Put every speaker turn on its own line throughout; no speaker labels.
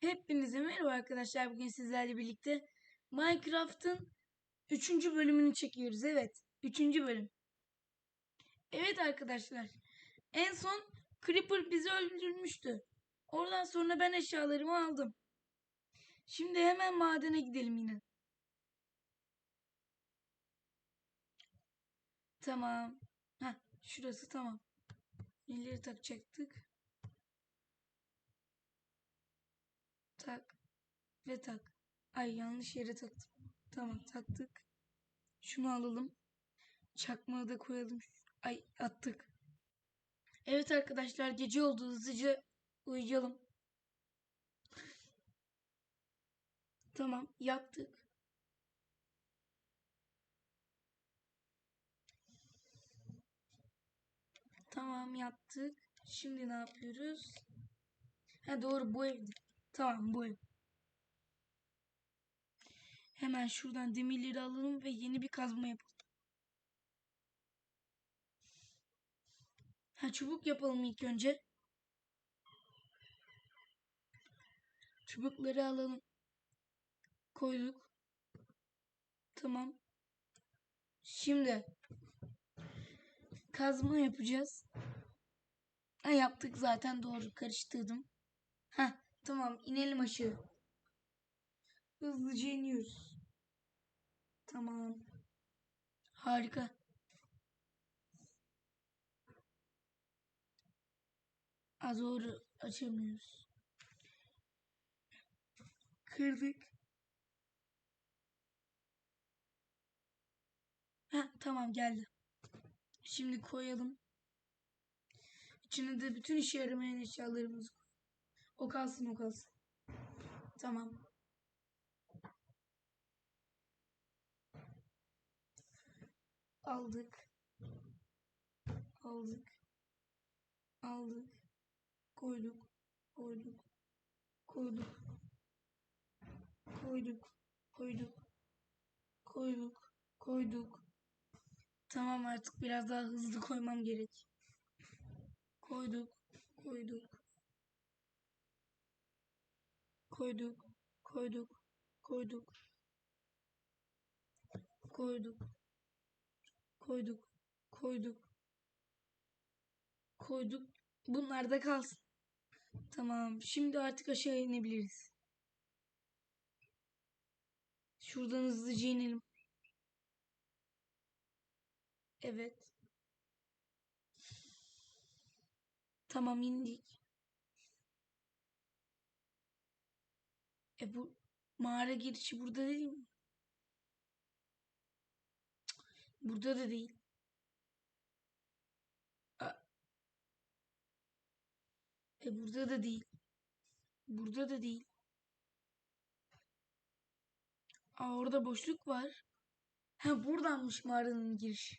Hepinize merhaba arkadaşlar. Bugün sizlerle birlikte Minecraft'ın 3. bölümünü çekiyoruz. Evet, 3. bölüm. Evet arkadaşlar. En son Creeper bizi öldürmüştü. Oradan sonra ben eşyalarımı aldım. Şimdi hemen madene gidelim yine. Tamam. Heh, şurası tamam. Neleri takacaktık? Tak ve tak. Ay yanlış yere taktım. Tamam taktık. Şunu alalım. Çakmağı da koyalım. Ay attık. Evet arkadaşlar gece oldu. Hızlıca uyuyalım. Tamam yattık. Tamam yattık. Şimdi ne yapıyoruz? Ha doğru bu evde. Tamam bu ev. Hemen şuradan demirleri alalım ve yeni bir kazma yapalım. Ha çubuk yapalım ilk önce. Çubukları alalım. Koyduk. Tamam. Şimdi kazma yapacağız. Ha yaptık zaten doğru karıştırdım. Ha tamam inelim aşağı. Hızlıca iniyoruz. Tamam. Harika. Az doğru açamıyoruz. Kırdık. Ha tamam geldi. Şimdi koyalım. İçine de bütün işe yaramayan eşyalarımızı koy. O kalsın o kalsın. Tamam. Aldık. Aldık. Aldık. Koyduk. Koyduk. Koyduk. Koyduk. Koyduk. Koyduk. Koyduk. Tamam artık biraz daha hızlı koymam gerek. Koyduk. Koyduk. Koyduk. Koyduk. Koyduk. Koyduk. Koyduk. Koyduk. Koyduk. Bunlar da kalsın. Tamam. Şimdi artık aşağı inebiliriz. Şuradan hızlıca inelim. Evet. Tamam indik. E bu mağara girişi burada değil mi? Burada da değil. E burada da değil. Burada da değil. Aa orada boşluk var. Ha buradanmış mağaranın girişi.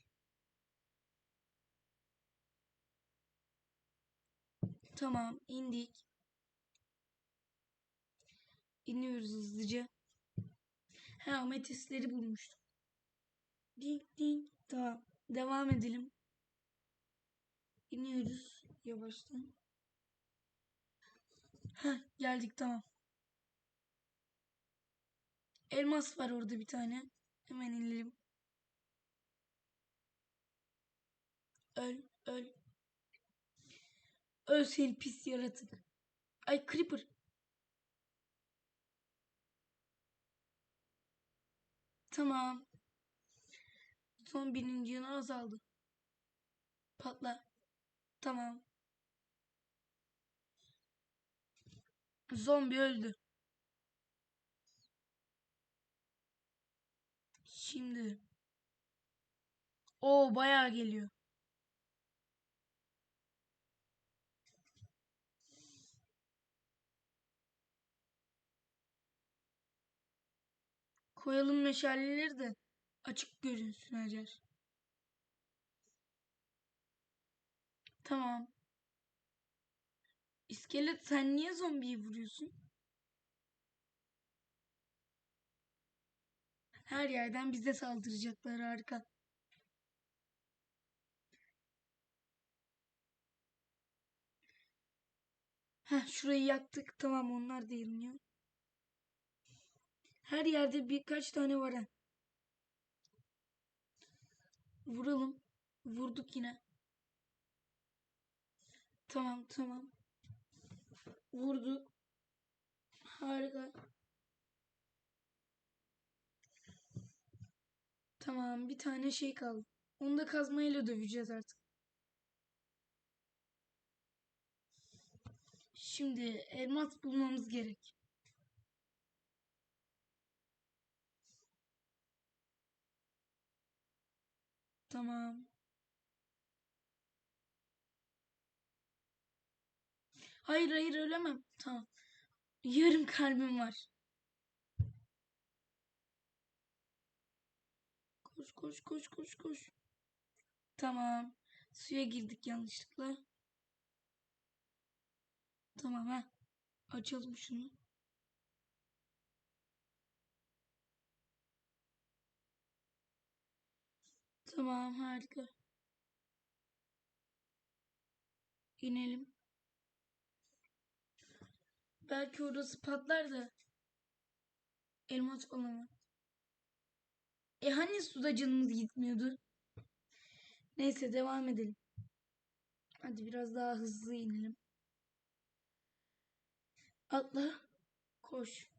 Tamam indik. İniyoruz hızlıca. Ha ametistleri bulmuştum. Ding ding. Tamam. Devam edelim. İniyoruz yavaştan. Heh, geldik tamam. Elmas var orada bir tane. Hemen inelim. Öl, öl. Öl seni pis yaratık. Ay creeper. Tamam. Son birinci yanı azaldı. Patla. Tamam. Zombi öldü. Şimdi. O bayağı geliyor. Koyalım meşaleleri de açık görünsün Hacer. Tamam. İskelet sen niye zombiyi vuruyorsun? Her yerden bize saldıracaklar harika. Heh, şurayı yaktık. Tamam onlar da yanıyor. Her yerde birkaç tane var. Vuralım. Vurduk yine. Tamam tamam. Vurduk. Harika. Tamam bir tane şey kaldı. Onu da kazmayla döveceğiz artık. Şimdi elmas bulmamız gerek. Tamam. Hayır hayır ölemem. Tamam. Yarım kalbim var. Koş koş koş koş koş. Tamam. Suya girdik yanlışlıkla. Tamam ha. Açalım şunu. Tamam harika. İnelim. Belki orası patlar da. Elmas var. E hani suda canımız gitmiyordu? Neyse devam edelim. Hadi biraz daha hızlı inelim. Atla. Koş.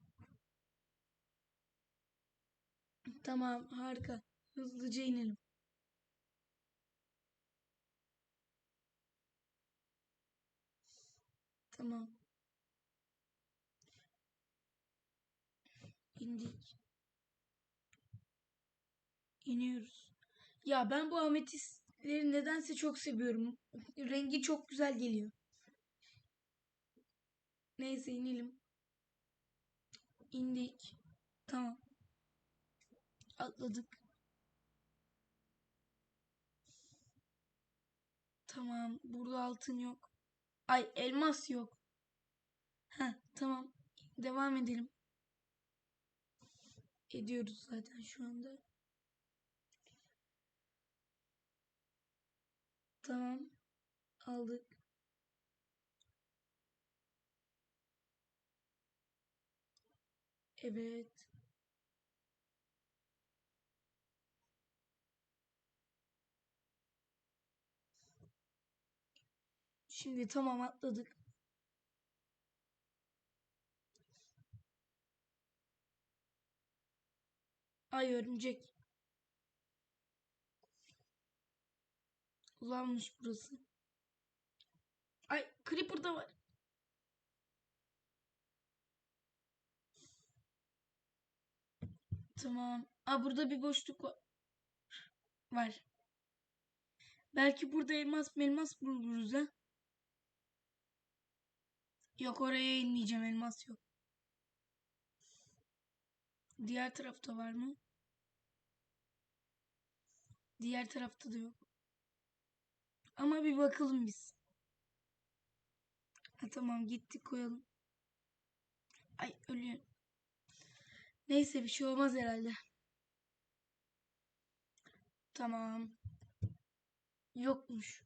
Tamam harika. Hızlıca inelim. Tamam. İndik. İniyoruz. Ya ben bu ametistleri nedense çok seviyorum. Rengi çok güzel geliyor. Neyse inelim. İndik. Tamam. Atladık. Tamam. Burada altın yok. Ay elmas yok. Heh, tamam. Devam edelim. Ediyoruz zaten şu anda. Tamam. Aldık. Evet. Şimdi tamam atladık. Ay örümcek. Uzanmış burası. Ay Creeper da var. Tamam. Aa burada bir boşluk var. Belki burada elmas elmas buluruz ha. Yok oraya inmeyeceğim elmas yok. Diğer tarafta var mı? Diğer tarafta da yok. Ama bir bakalım biz. Ha, tamam gittik koyalım. Ay ölüyor. Neyse bir şey olmaz herhalde. Tamam. Yokmuş.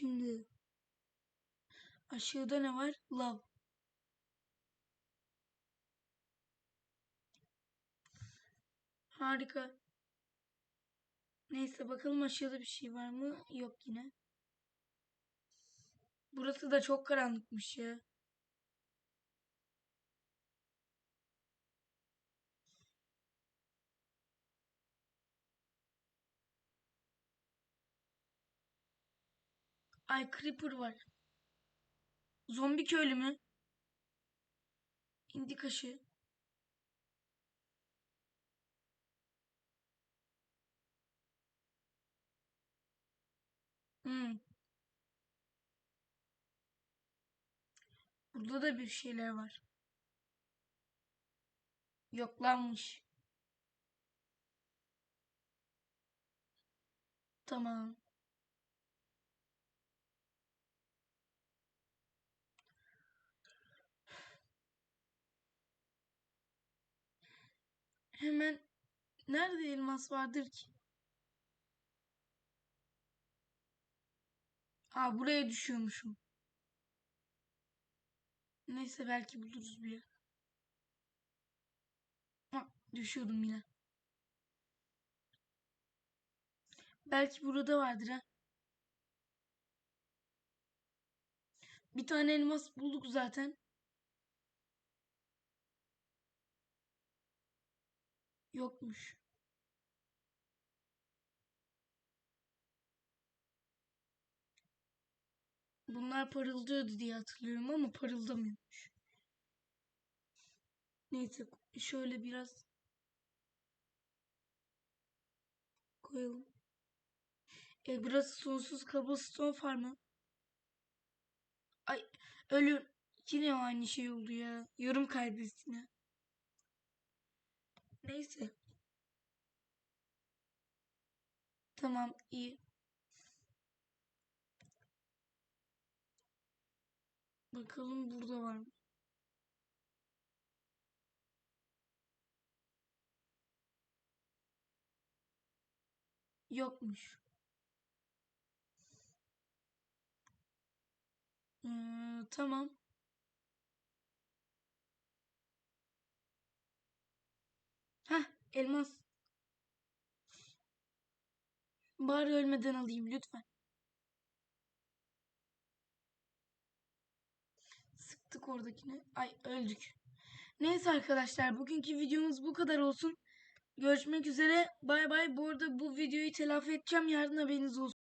Şimdi aşağıda ne var? Lav. Harika. Neyse bakalım aşağıda bir şey var mı? Yok yine. Burası da çok karanlıkmış ya. Ay Creeper var. Zombi köylü mü? İndi kaşı. Hmm. Burada da bir şeyler var. Yoklanmış. Tamam. Hemen nerede elmas vardır ki? Aa buraya düşüyormuşum. Neyse belki buluruz bir yer. Ha, düşüyordum yine. Belki burada vardır ha. Bir tane elmas bulduk zaten. Yokmuş. Bunlar parıldıyordu diye hatırlıyorum ama parıldamıyormuş. Neyse şöyle biraz koyalım. E burası sonsuz cobblestone farmı. Ay ölüyorum. Yine aynı şey oldu ya. Yorum kaybettim yine. Neyse. Tamam iyi. Bakalım burada var mı? Yokmuş. Ee, tamam. Elmas. Bari ölmeden alayım lütfen. Sıktık oradakini. Ay öldük. Neyse arkadaşlar bugünkü videomuz bu kadar olsun. Görüşmek üzere. Bay bay. Bu arada bu videoyu telafi edeceğim. Yarın haberiniz olsun.